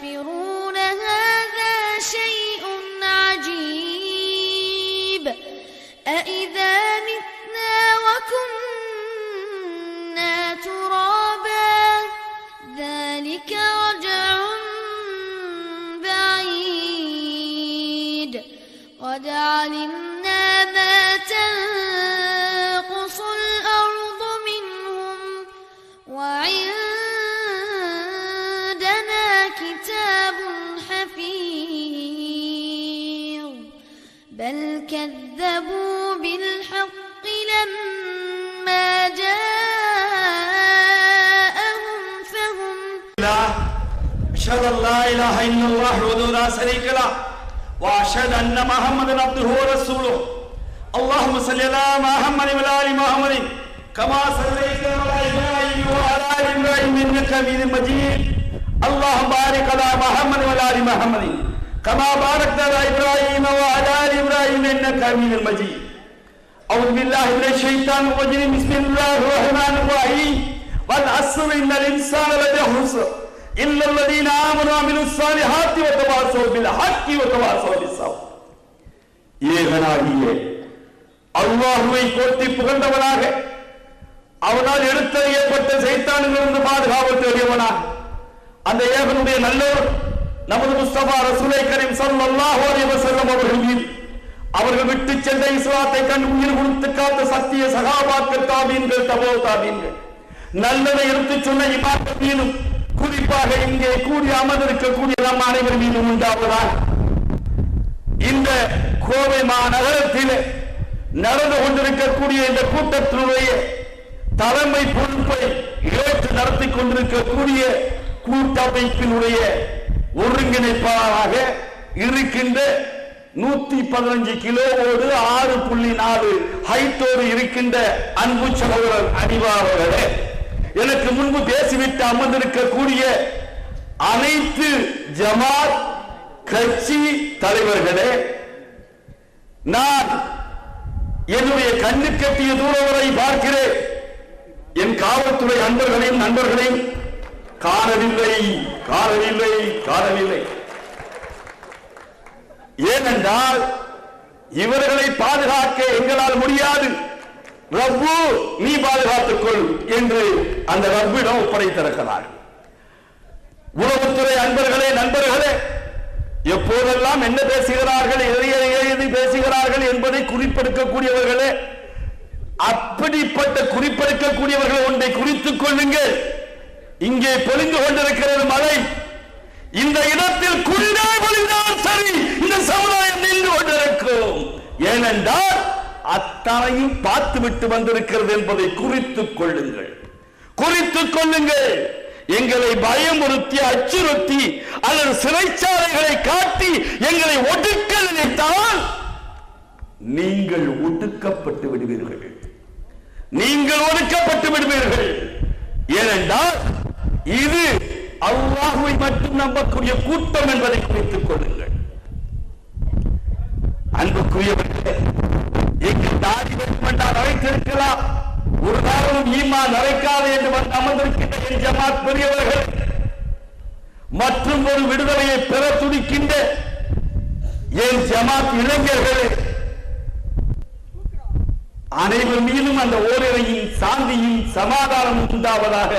الكافرون بل كذبوا بالحق لما جاءهم فهم الله أشهد أن لا إله إلا الله وحده لا شريك له وأشهد أن محمدا عبده ورسوله. اللهم صل على محمد وعلى آل محمد كما صليت على إبراهيم وعلى آل إبراهيم إنك حميد مجيد. اللهم بارك على محمد وعلى آل محمد. كما باركت على إبراهيم وعلى آل إبراهيم إنك حميد مجيد أعوذ بالله من الشيطان الرجيم بسم الله الرحمن الرحيم والعصر إن الإنسان لفي خسر إلا الذين آمنوا وعملوا الصالحات وتواصوا بالحق وتواصوا بالصبر ஏகனாகிய அல்லாஹுவை போற்றி புகழ்ந்தவனாக அவனால் எடுத்தறியப்பட்ட சைத்தானிலிருந்து பாதுகாப்பு தேடியவனாக அந்த ஏகனுடைய நல்லவர் நமது முஸ்தபா ரசூலை கரீம் ஸல்லல்லாஹு அலைஹி வஸல்லம் அவர்கள் மீது அவர்கள் விட்டு சென்ற இஸ்லாத்தை கண்டு உயிர் கொடுத்து காத்த சத்திய சகாபாக்கள் தாபீன்கள் தபோ தாபீன்கள். நல்லதை எடுத்து சொன்ன இமாக்கள் மீதும் குறிப்பாக இங்கே கூடி அமர்ந்திருக்கக்கூடிய நம் அனைவர் மீதும் உண்டாவதால் இந்த கோவை மாநகரத்தில் நடந்து கொண்டிருக்கக்கூடிய இந்த கூட்டத்தினுடைய தலைமை பொறுப்பை ஏற்று நடத்தி கொண்டிருக்கக்கூடிய கூட்டமைப்பினுடைய ஒருங்கிணைப்பாளராக இருக்கின்ற நூத்தி பதினஞ்சு கிலோவோடு ஆறு புள்ளி நாலு ஹைட்டோடு இருக்கின்ற அன்பு சகோதரர் அணிவாளர்களே எனக்கு முன்பு பேசிவிட்டு அமர்ந்திருக்கக்கூடிய அனைத்து ஜமாத் கட்சி தலைவர்களே நான் என்னுடைய கண்ணு கட்டிய தூரம் வரை பார்க்கிறேன். என் காவல்துறை அன்பர்களையும் நண்பர்களையும் காணவில்லை காணவில்லை காணவில்லை. ஏனென்றால் இவர்களை பாதுகாக்க எங்களால் முடியாது. ரப்பு நீ பாதுகாத்துக்கொள் என்று அந்த ரப்பிடம் ஒப்படைத்திருக்கிறார் உளவுத்துறை அன்பர்களே நண்பர்களே எப்போதெல்லாம் என்ன பேசுகிறார்கள் எது பேசுகிறார்கள் என்பதை குறிப்பெடுக்கக்கூடியவர்களே அப்படிப்பட்ட குறிப்பெடுக்கக்கூடியவர்கள் ஒன்றை குறித்துக் கொள்ளுங்கள். இங்கே பொழிந்து கொண்டிருக்கிறது மழை. இந்த இடத்தில் குண்டே பொழிந்தால் சரி இந்த சமுதாயம் நின்று கொண்டிருக்கும். ஏனென்றால் அத்தனையும் பார்த்து விட்டு வந்திருக்கிறது என்பதை குறித்துக் கொள்ளுங்கள். குறித்துக் கொள்ளுங்கள். எங்களை பயமுறுத்தி அச்சுறுத்தி அல்லது சிறைச்சாலைகளை காட்டி எங்களை ஒடுக்க நினைத்தால் நீங்கள் ஒடுக்கப்பட்டு விடுவீர்கள். நீங்கள் ஒடுக்கப்பட்டு விடுவீர்கள். ஏனென்றால் இது அல்லாஹுவை மட்டும் நம்பக்கூடிய கூட்டம் என்பதை குறித்துக் கொள்ளுங்கள். அன்புக்குரியவர்களே எங்கள் தாடி வேண்டுமென்றால் அழைத்திருக்கலாம். ஒரு நாளும் ஈமா நரைக்காது என்று வந்து அமர்ந்திருக்கின்ற என் ஜமாத் பெரியவர்கள் மற்றும் ஒரு விடுதலையை பெற துடிக்கின்ற என் ஜமாத் இளைஞர்களே அனைவர் மீதும் அந்த ஓரிரையும் சாந்தியும் சமாதானம் உண்டாவதாக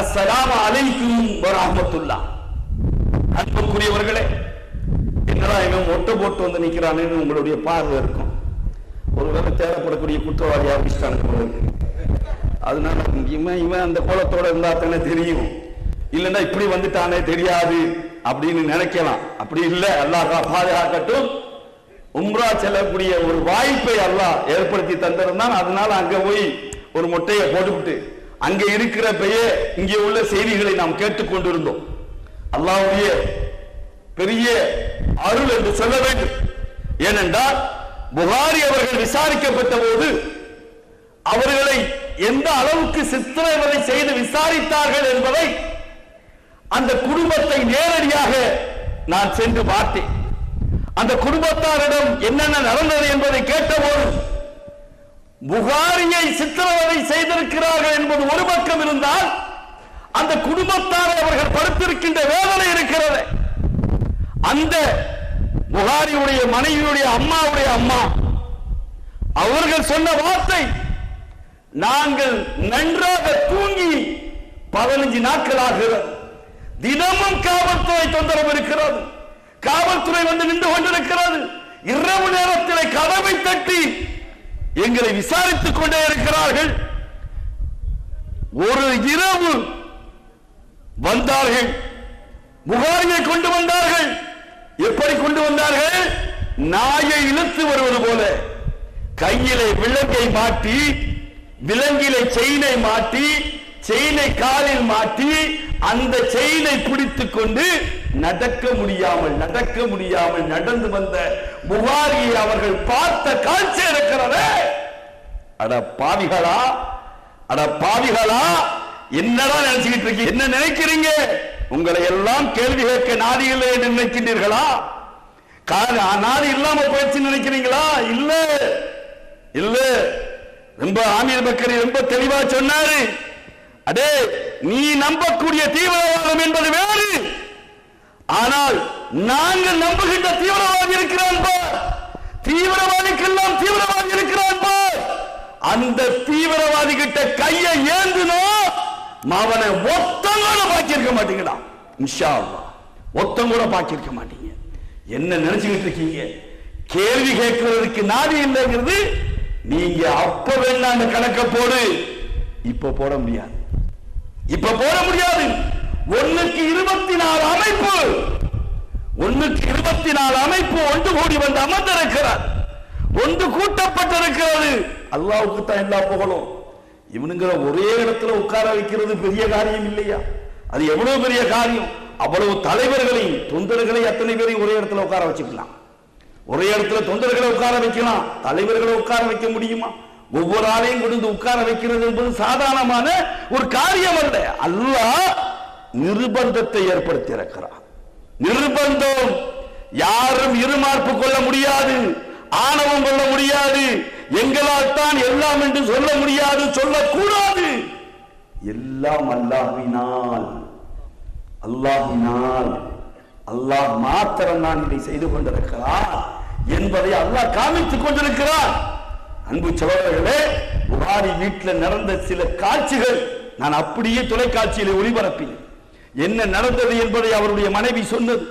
அஸ்ஸலாமு அலைக்கும் வரஹ்மத்துல்லாஹ் அன்புக்குரியவர்களே என்னடா இவன் மொட்டை போட்டு வந்து நிக்கிறான்னு உங்களுடைய பார்வை இருக்கும். ஒருவேளை தேவைப்படக்கூடிய குற்றவாளி ஆரம்பிச்சிட்டானுங்க அதனால இவன் இவன் அந்த கோலத்தோட இருந்தா தானே தெரியும். இல்லைன்னா இப்படி வந்துட்டானே தெரியாது அப்படின்னு நினைக்கலாம். அப்படி இல்லை அல்லாஹ் பாதுகாக்கட்டும். உம்ரா செல்லக்கூடிய ஒரு வாய்ப்பை அல்லாஹ் ஏற்படுத்தி தந்திருந்தான். அதனால அங்க போய் ஒரு மொட்டையை போட்டுவிட்டு அங்க இருக்கிற பெய இங்கே உள்ள செய்திகளை நாம் கேட்டுக்கொண்டிருந்தோம் அல்லாவுடைய பெரிய அருள் என்று சொல்ல வேண்டும். ஏனென்றால் புகாரி அவர்கள் விசாரிக்கப்பட்ட போது அவர்களை எந்த அளவுக்கு சித்திரவதை செய்து விசாரித்தார்கள் என்பதை அந்த குடும்பத்தை நேரடியாக நான் சென்று பார்த்தேன். அந்த குடும்பத்தாரிடம் என்னென்ன நடந்தது என்பதை கேட்டபோது புகாரியை சித்திரவதை செய்திருக்கிறார்கள் என்பது ஒரு பக்கம் இருந்தால் அந்த குடும்பத்தாரை அவர்கள் படுத்திருக்கின்ற வேதனை இருக்கிறது. அந்த புகாரியுடைய மனைவியுடைய அம்மாவுடைய அம்மா அவர்கள் சொன்ன வார்த்தை நாங்கள் நன்றாக தூங்கி பதினஞ்சு நாட்கள் ஆகிறது தினமும் காவல்துறை தொந்தரவு இருக்கிறது. காவல்துறை வந்து நின்று கொண்டிருக்கிறது. இரவு நேரத்தில் கதவை தட்டி எங்களை விசாரித்துக் கொண்டே இருக்கிறார்கள். ஒரு இரவு வந்தார்கள். புகாரியை கொண்டு வந்தார்கள். எப்படி கொண்டு வந்தார்கள்? நாயை இழுத்து வருவது போல. கையிலே விலங்கை மாட்டி விலங்கிலே செயினை மாட்டி செயினை காலில் மாட்டி அந்த செயினை பிடித்துக் கொண்டு நடக்க முடியாமல் நடக்க முடியாமல் நடந்து வந்த புகாரியை அவர்கள் பார்த்த காட்சி இருக்கிறதே அட பாவிகளா அட பாவிகளா என்னடா நினைச்சுக்கிட்டு இருக்கீங்க என்ன நினைக்கிறீங்க? உங்களை எல்லாம் கேள்வி கேட்க நாதி நினைக்கின்றீர்களா? நாடு நாதி இல்லாம போயிடுச்சு நினைக்கிறீங்களா? இல்ல இல்ல. ரொம்ப ஆமீர் பக்கரி ரொம்ப தெளிவா சொன்னாரு. அடே நீ நம்பக்கூடிய தீவிரவாதம் என்பது வேறு. ஆனால் நாங்கள் நம்புகின்ற தீவிரவாதி இருக்கிறான் பார். தீவிரவாதிக்கெல்லாம் தீவிரவாதி இருக்கிறான் பார். அந்த தீவிரவாதி கிட்ட கையை ஏந்தினோ அவனை ஒத்தம் கூட பாக்கியிருக்க மாட்டீங்கடா. இன்ஷா அல்லாஹ் ஒத்தம் கூட பாக்கியிருக்க மாட்டீங்க. என்ன நினைச்சுக்கிட்டு இருக்கீங்க? கேள்வி கேட்கிறதுக்கு நாதி இல்லைங்கிறது நீங்க அப்ப வேணா அந்த கணக்க போடு. இப்ப போட முடியாது. இப்ப போட முடியாது ஒண்ணுக்கு இருபத்தி நாலு அமைப்பு ஒண்ணுக்கு இருபத்தி நாலு அமைப்பு ஒன்று கூடி வந்து அமர்ந்திருக்கிறார். ஒன்று கூட்டப்பட்டிருக்கிறது. அல்லாவுக்கு தான் எல்லா புகழும். இவனுங்கிற ஒரே இடத்துல உட்கார வைக்கிறது பெரிய காரியம் இல்லையா? அது எவ்வளவு பெரிய காரியம்? அவ்வளவு தலைவர்களையும் தொண்டர்களை அத்தனை பேரையும் ஒரே இடத்துல உட்கார வச்சுக்கலாம்? ஒரே இடத்துல தொண்டர்களை உட்கார வைக்கலாம். தலைவர்களை உட்கார வைக்க முடியுமா? ஒவ்வொரு ஆளையும் கொண்டு உட்கார வைக்கிறது என்பது சாதாரணமான ஒரு காரியம் அல்ல. அல்லாஹ் நிர்பந்தத்தை ஏற்படுத்தி இருக்கிறார் நிர்பந்தம். யாரும் இருமார்ப்பு கொள்ள முடியாது ஆணவம் கொள்ள முடியாது எங்களால் தான் எல்லாம் என்று சொல்ல முடியாது சொல்லக்கூடாது. எல்லாம் அல்லாஹினால் அல்லாஹினால் அல்லாஹ் மாத்திரம் நான் இதை செய்து கொண்டிருக்கிறார் என்பதை அல்லாஹ் காமித்துக் கொண்டிருக்கிறார். அன்பு சகோதரர்களே புகாரி வீட்டில் நடந்த சில காட்சிகள் நான் அப்படியே தொலைக்காட்சியில் ஒளிபரப்பினேன். என்ன நடந்தது என்பதை அவருடைய மனைவி சொன்னது.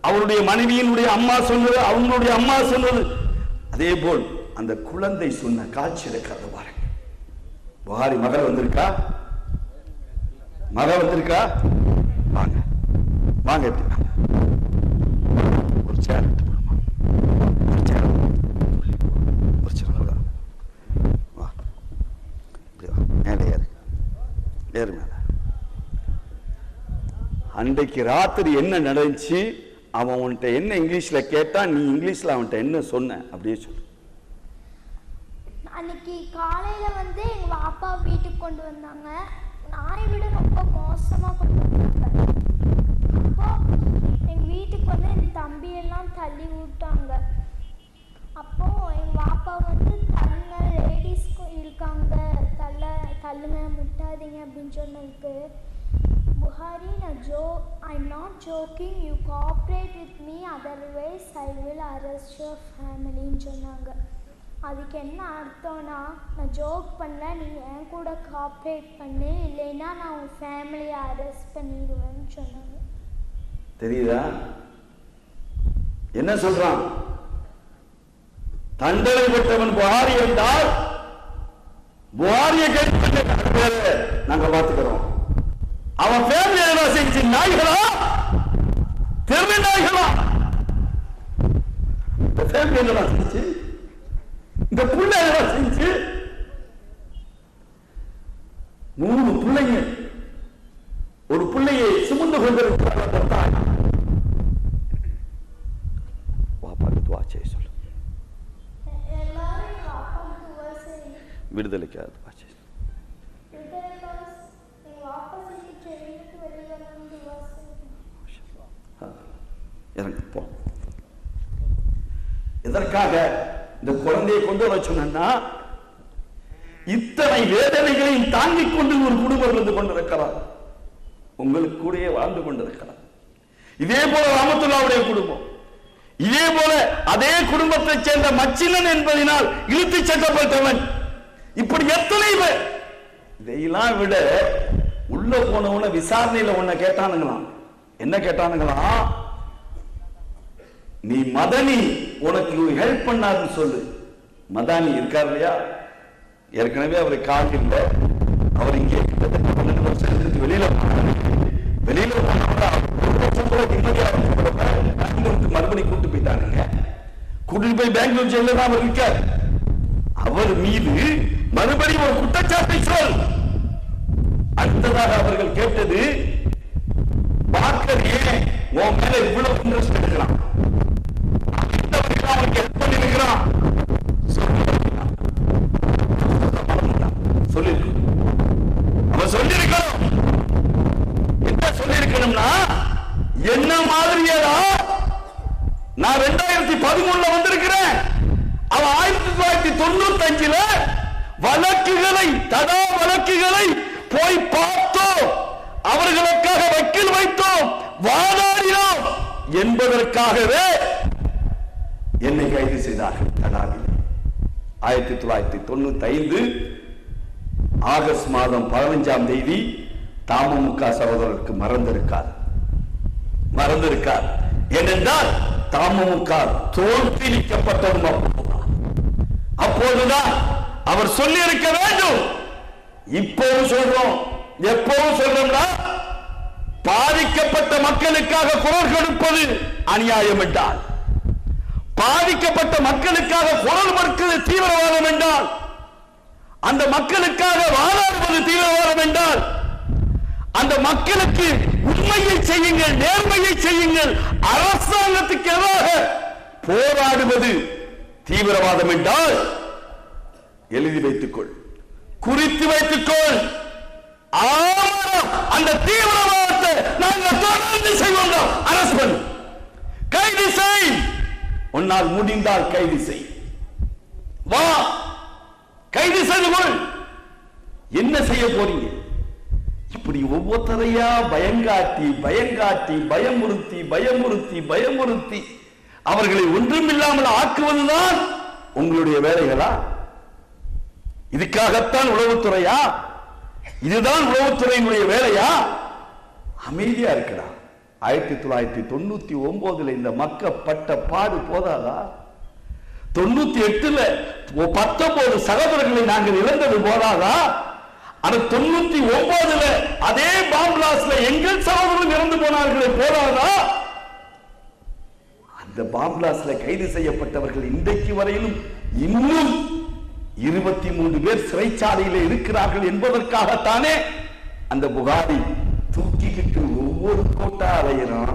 அவருடைய மனைவியினுடைய அம்மா சொன்னது அவங்களுடைய அம்மா சொன்னது. அதே போல் அந்த குழந்தை சொன்ன காட்சி இருக்கிறது பாருங்க. புகாரி மகள் வந்திருக்கா? மகள் வந்திருக்கா? வாங்க. வாங்க இப்படி வாங்க. ஒரு சேர் எடுத்து போடுமா ஒரு சேர் ஒரு சேர் வா. வா இப்படி வா மேலே ஏறு ஏறு மேலே அன்றைக்கு ராத்திரி என்ன நடந்துச்சு? அவன் உன்கிட்ட என்ன இங்கிலீஷ்ல கேட்டான் நீ இங்கிலீஷ்ல அவன்கிட்ட என்ன சொன்ன? அப்படியே சொல்லு. அன்னைக்கு காலையில வந்து எங்க அப்பா வீட்டுக்கு கொண்டு வந்தாங்க. நாயை விட ரொம்ப மோசமா கொண்டு வந்தாங்க. அப்போ எங்க வீட்டுக்கு வந்து என் தம்பியெல்லாம் தள்ளி விட்டாங்க. அப்போ எங்க பாப்பா வந்து தள்ளுங்க லேடிஸ் இருக்காங்க. தள்ள தள்ளுங்க முட்டாதீங்க அப்படின்னு சொன்னதுக்கு புகாரி நான் Joe I am not joking you cooperate with me otherwise I will arrest your ஃபேமிலின்னு சொன்னாங்க. அதுக்கு என்ன அர்த்தம்னா நான் ஜோக் பண்ணல நீ என் கூட காப்ரேட் பண்ணு இல்லைன்னா நான் உன் ஃபேமிலியை அரெஸ்ட் பண்ணிடுவேன்னு சொன்னாங்க. தெரியுதா? என்ன சொல்றான்? தண்டனை பெற்றவன் புகாரி என்றால் புகாரியை கைது பண்ண நாங்க பார்த்துக்கிறோம். அவன் ஃபேமிலி செஞ்சு நாய்களா? தெரு நாய்களா? இந்த ஃபேமிலி என்ன செஞ்சு இந்த புள்ள செஞ்சு மூணு பிள்ளைங்க. ஒரு பிள்ளையை சுமந்து கொண்டிருக்கிறார் அந்த தாய். வாப்பாக்கு துவா செய்ய சொல்லு. விடுதலைக்காக துவா செய்ய சொல்லு. எங்கள் அப்பா செஞ்சு ட்ரெயினுக்கு வெளியே வந்து விவசாயம் எதற்காக இந்த குழந்தையை கொண்டு வர சொன்னா இத்தனை வேதனைகளையும் தாங்கிக் கொண்டு ஒரு குடும்பம் இருந்து கொண்டிருக்கிறார். உங்களுக்கு கூட வாழ்ந்து கொண்டிருக்கிறார். இதே போல ராமத்துல்லாவுடைய குடும்பம். இதே போல அதே குடும்பத்தைச் சேர்ந்த மச்சினன் என்பதனால் இழுத்து செல்லப்பட்டவன். இப்படி எத்தனை பேர்? இதையெல்லாம் விட உள்ள போனவன விசாரணையில உன்னை கேட்டானுங்களாம். என்ன கேட்டானுங்களாம்? நீ மதனி உனக்கு ஹெல்ப் பண்ணாருன்னு சொல்லு. மதானி இருக்கார் இல்லையா? ஏற்கனவே அவர் கால் இல்லை அவர் இங்கே கிட்டத்தட்ட பன்னெண்டு வருஷம் இருந்துட்டு வெளியில போனாரு. வெளியில போனவங்க ஒரு வருஷம் கூட நிம்மதியா இருந்தவங்க மறுபடியும் கூட்டு போயிட்டானுங்க கூட்டிட்டு போய் பெங்களூர் ஜெயில தான் அவர் இருக்கார். அவர் மீது மறுபடியும் ஒரு குற்றச்சாட்டை சொல். அடுத்ததாக அவர்கள் கேட்டது பார்க்கர் ஏன் உன் மேல இவ்வளவு இன்ட்ரெஸ்ட் எடுக்கிறான் அவனுக்கு ஹெல்ப் பண்ணிருக்கிறான் சொல்லிருக்கு அவன் சொல்லிருக்கணும் என்ன சொல்லிருக்கணும்னா என்ன மாதிரியேடா நான் ரெண்டாயிரத்தி பதிமூணுல வந்திருக்கிறேன் அவன் ஆயிரத்தி தொள்ளாயிரத்தி தொண்ணூத்தி அஞ்சுல வழக்குகளை தடா வழக்குகளை போய் பார்த்தோம் அவர்களுக்காக வக்கீல் வைத்தோம் வாதாடினோம் என்பதற்காகவே என்னை கைது செய்தார்கள். தடாவில் ஆயிரத்தி தொள்ளாயிரத்தி தொண்ணூத்தி ஐந்து ஆகஸ்ட் மாதம் பதினஞ்சாம் தேதி தாமமுக சகோதரருக்கு மறந்திருக்கார். மறந்திருக்கார். ஏனென்றால் தாமமுக தோல்விக்கப்பட்டதும் அப்போதுதான். அப்போதுதான் அவர் சொல்லி இருக்க வேண்டும். இப்போவும் சொல்றோம். எப்போது சொல்றோம்னா பாதிக்கப்பட்ட மக்களுக்காக குரல் கொடுப்பது அநியாயம் என்றால் பாதிக்கப்பட்ட மக்களுக்காக குரல் மறுக்கிறது தீவிரவாதம் என்றால் அந்த மக்களுக்காக வாதாடுவது தீவிரவாதம் என்றால் அந்த மக்களுக்கு உண்மையை செய்யுங்கள் நேர்மையை செய்யுங்கள் அரசாங்கத்துக்கு எதிராக போராடுவது தீவிரவாதம் என்றால் எழுதி வைத்துக்கொள் குறித்து வைத்துக்கொள். அந்த தீவிரவாதத்தை நாங்கள் தொடர்ந்து செய்வோம். அரசு பண்ணு கைது செய். உன்னால் முடிந்தால் கைது செய். வா. கைது செய்து கொள் என்ன செய்ய போறீங்க? இப்படி ஒவ்வொருத்தரையா பயங்காட்டி பயங்காட்டி பயமுறுத்தி பயமுறுத்தி பயமுறுத்தி அவர்களை ஒன்றும் இல்லாமல் ஆக்குவதுதான் உங்களுடைய வேலைகளா? இதுக்காகத்தான் உளவுத்துறையா? இதுதான் உளவுத்துறையினுடைய வேலையா? அமைதியா இருக்கடா. ஆயிரத்தி தொள்ளாயிரத்தி தொண்ணூத்தி ஒன்பதுல இந்த மக்க பட்ட பாடு போதாதா? தொண்ணூத்தி எட்டுல பத்தொன்பது சகோதரர்களை நாங்கள் இழந்தது போதாதா? ஆனா தொண்ணூத்தி ஒன்பதுல அதே பாம்பிளாஸ்ல எங்கள் சகோதரர்கள் இறந்து போனார்களே போதாதா? அந்த பாம்பிளாஸ்ல கைது செய்யப்பட்டவர்கள் இன்றைக்கு வரையிலும் இன்னும் இருபத்தி மூன்று பேர் சிறைச்சாலையில இருக்கிறார்கள் என்பதற்காகத்தானே அந்த புகாரி தூக்கிக்கிட்டு ஒவ்வொரு கோட்டா அலையிறான்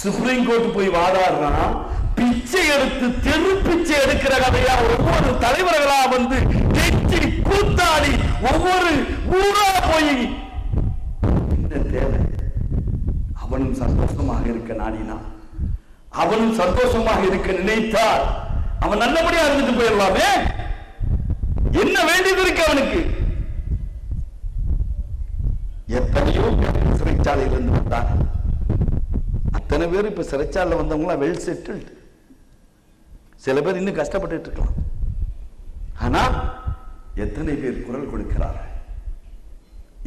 சுப்ரீம் கோர்ட் போய் வாதாடுறான். பிச்சை எடுத்து தெரு பிச்சை எடுக்கிற கதையா ஒவ்வொரு தலைவர்களா வந்து கெஞ்சி கூத்தாடி ஒவ்வொரு ஊரா போய் என்ன தேவை? அவனும் சந்தோஷமாக இருக்க நாடினான். அவனும் சந்தோஷமாக இருக்க நினைத்தார். அவன் நல்லபடியா இருந்துட்டு போயிடலாமே. என்ன வேண்டியது இருக்கு அவனுக்கு? எத்தனையோ பேர் சிறைச்சாலையில் இருந்து வந்தாங்க. அத்தனை பேர் இப்ப சிறைச்சாலையில் வந்தவங்களாம் வெல் செட்டில்டு சில பேர் இன்னும் கஷ்டப்பட்டுட்டு இருக்கலாம். ஆனா எத்தனை பேர் குரல் கொடுக்கிறார்கள்?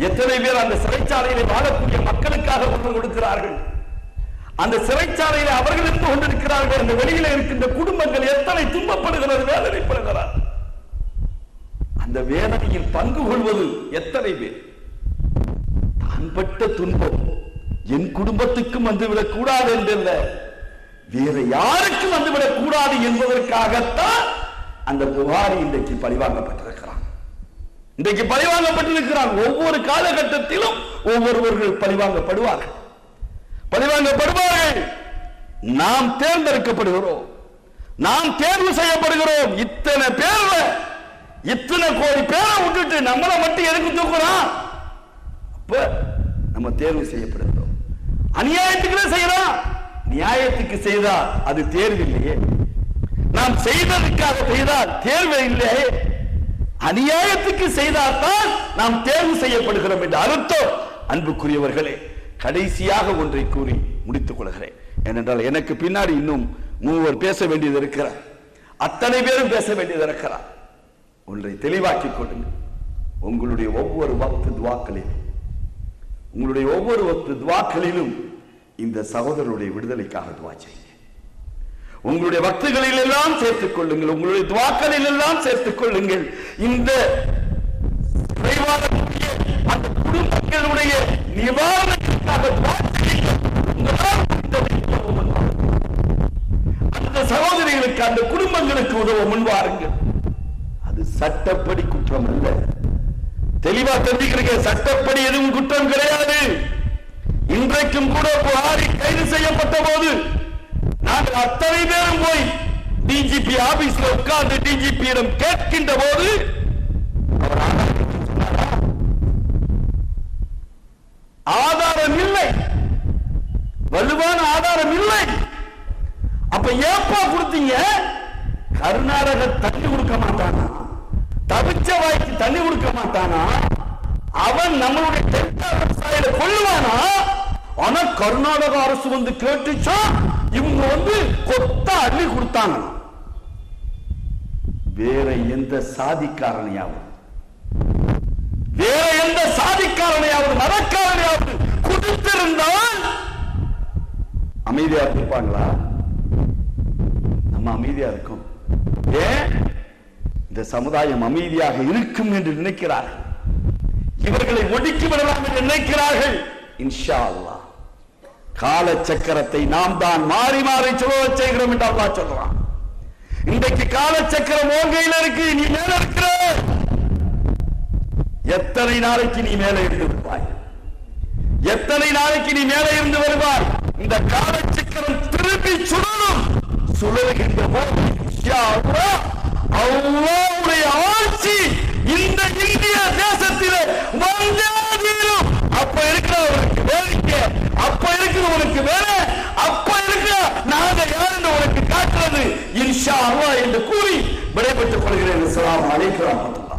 எத்தனை பேர் அந்த சிறைச்சாலையில வாழக்கூடிய மக்களுக்காக குரல் கொடுக்கிறார்கள்? அந்த சிறைச்சாலையில அவர்கள் இருந்து கொண்டிருக்கிறார்கள். அந்த வெளியில இருக்கின்ற குடும்பங்கள் எத்தனை துன்பப்படுகிறது வேதனைப்படுகிறார்கள்? அந்த வேதனையில் பங்கு கொள்வது எத்தனை பேர்? தான் பட்ட துன்பம் என் குடும்பத்துக்கும் வந்துவிடக் கூடாது என்றல்ல. வேற யாருக்கும் வந்துவிடக் கூடாது என்பதற்காகத்தான் அந்த புகாரி இன்றைக்கு பழிவாங்கப்பட்டிருக்கிறான். இன்றைக்கு பழிவாங்கப்பட்டிருக்கிறான். ஒவ்வொரு காலகட்டத்திலும் ஒவ்வொருவர்கள் பழிவாங்கப்படுவார்கள். பழிவாங்கப்படுவார்கள். நாம் தேர்ந்தெடுக்கப்படுகிறோம். நாம் தேர்வு செய்யப்படுகிறோம். இத்தனை பேர் இத்தனை கோடி பேரை விட்டுட்டு நம்மளை மட்டும் எதுக்கு தூக்குறான்? அப்ப நம்ம தேர்வு செய்யப்படுகிறோம். அநியாயத்துக்கு செய்யலாம் நியாயத்துக்கு செய்தா அது தேர்வு இல்லையே. நாம் செய்ததற்காக செய்தால் தேர்வு இல்லை. அநியாயத்துக்கு செய்தால்தான் நாம் தேர்வு செய்யப்படுகிறோம் என்று அர்த்தம். அன்புக்குரியவர்களே கடைசியாக ஒன்றை கூறி முடித்துக் கொள்கிறேன். ஏனென்றால் எனக்கு பின்னாடி இன்னும் மூவர் பேச வேண்டியது இருக்கிறார். அத்தனை பேரும் பேச வேண்டியது இருக்கிறார். ஒன்றை தெளிவாக்கிக் கொள்ளுங்கள். உங்களுடைய ஒவ்வொரு வக்து துவாக்களிலும் உங்களுடைய ஒவ்வொரு வக்து துவாக்களிலும் இந்த சகோதரருடைய விடுதலைக்காக துவா செய்யுங்க உங்களுடைய பக்திகளில் எல்லாம் சேர்த்துக் கொள்ளுங்கள். உங்களுடைய துவாக்களில் எல்லாம் சேர்த்துக் கொள்ளுங்கள். இந்த அந்த குடும்பங்களுடைய நிவாரணத்திற்காக துவா அந்த சகோதரிகளுக்கு அந்த குடும்பங்களுக்கு உதவ முன்வாருங்கள். சட்டப்படி குற்றம் அல்ல. தெளிவா தெரிஞ்சுக்கிறீங்க சட்டப்படி எதுவும் குற்றம் கிடையாது. இன்றைக்கும் கூட புகாரி கைது செய்யப்பட்ட போது நாங்கள் அத்தனை பேரும் போய் டிஜிபி ஆபீஸ்ல உட்கார்ந்து டிஜிபியிடம் கேட்கின்ற போது அவர் ஆதாரம் இல்லை. வலுவான ஆதாரம் இல்லை. அப்ப ஏப்பா கொடுத்தீங்க? கர்நாடக தண்ணி கொடுக்க மாட்டானா? தவிச்ச வாய்க்கு தண்ணி கொடுக்க மாட்டானா? அவன் நம்மளுடைய டெல்டா விவசாயில கொள்ளுவானா ஆனா கர்நாடக அரசு வந்து கேட்டுச்சா இவங்க வந்து கொத்த அள்ளி கொடுத்தாங்க. வேற எந்த சாதிக்காரனையாவது வேற எந்த சாதிக்காரனையாவது மதக்காரனையாவது கொடுத்திருந்தால் அமைதியா இருப்பாங்களா? நம்ம அமைதியா இருக்கும். ஏன்? இந்த சமுதாயம் அமைதியாக இருக்கும் என்று நினைக்கிறார்கள். இவர்களை ஒடுக்கி விடலாம் என்று நினைக்கிறார்கள். இன்ஷா அல்லாஹ் கால சக்கரத்தை நாம் தான் மாறி மாறி சுழல செய்கிறோம் என்று அல்லா சொல்றான். இன்றைக்கு கால சக்கரம் ஓங்கையில் இருக்கு நீ மேல இருக்கிற. எத்தனை நாளைக்கு நீ மேலே இருந்து வருவாய்? எத்தனை நாளைக்கு நீ மேலே இருந்து வருவாய்? இந்த காலச்சக்கரம் திருப்பி சுழலும் சுழலுகின்ற போது அல்லாவுடைய ஆட்சி இந்த இந்திய தேசத்திலே வந்தே தீரும். அப்ப இருக்கிறவனுக்கு வேடிக்கை. அப்ப இருக்கிறவனுக்கு வேலை. அப்ப இருக்கிற நாங்க யார் என்று உனக்கு காட்டுறது. இன்ஷா அல்லா என்று கூறி விடைபெற்றுக் கொள்கிறேன். அஸ்ஸலாமு அலைக்கும்